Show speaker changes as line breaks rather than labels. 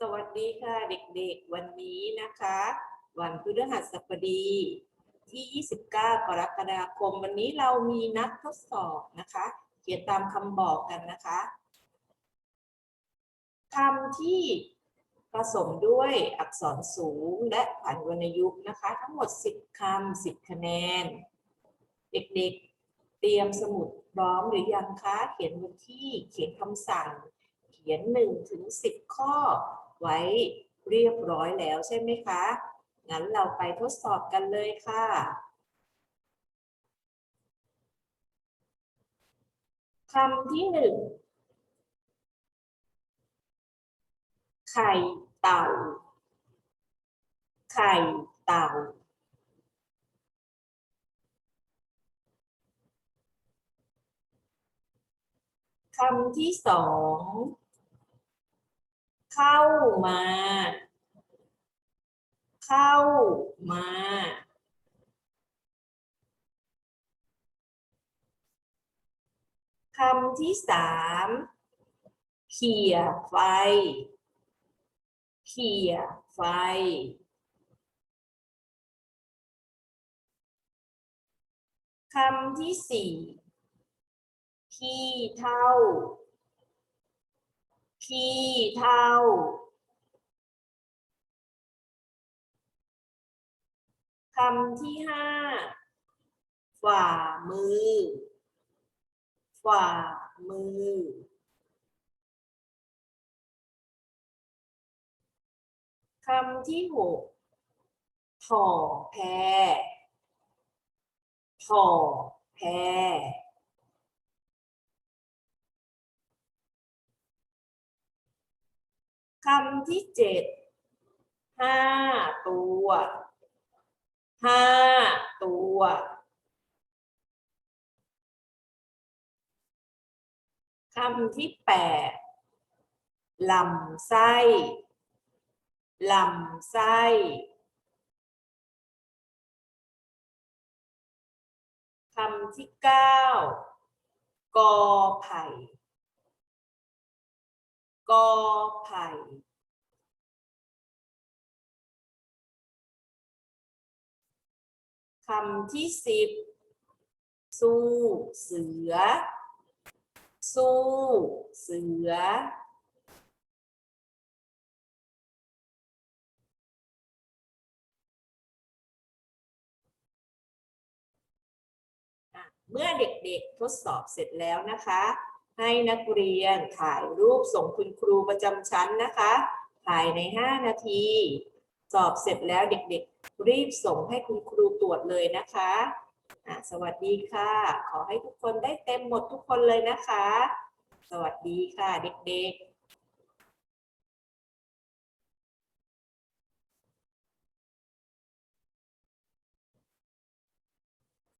สวัสดีค่ะเด็กๆ วันนี้นะคะ วันพฤหัสบดีที่ 29 กรกฎาคม วันนี้เรามีนัดทดสอบนะคะ เขียนตามคำบอกกันนะคะคำที่ผสมด้วยอักษรสูงและผันวรรณยุกต์นะคะ ทั้งหมด 10คำ10 คะแนน เด็กๆ เตรียมสมุดพร้อมหรือยังคะ เขียนวันที่เขียนคำสั่ง ขียน1ถึง10 ข้อ ไว้เรียบร้อยแล้วใช่ไหมคะ งั้นเราไปทดสอบกันเลยค่ะคำที่หนึ่งไข่เต่า ไข่เต่า คำที่สอง เข้ามา เข้ามา คำที่สามเขี่ยไฟ เขี่ยไฟ คำที่สี่ขี้เท่า ขี้เท่า คำที่ห้าฝ่ามือ ฝ่ามือ คำที่หกถ่อแพถ่อแพ คำที่เจ็ดห้าตัวห้าตัวคำที่แปดลำไส้ลำไส้คำที่เก้ากอไผ่ กอไผ่คำที่สิบสู้เสือ สู้เสืออเมื่อเด็กๆทดสอบเสร็จแล้วนะคะ ให้นักเรียนถ่ายรูปส่งคุณครูประจำชั้นนะคะภายใน 5 นาที สอบเสร็จแล้วเด็กๆ รีบส่งให้คุณครูตรวจเลยนะคะะสวัสดีค่ะ ขอให้ทุกคนได้เต็มหมดทุกคนเลยนะคะ สวัสดีค่ะเด็กๆ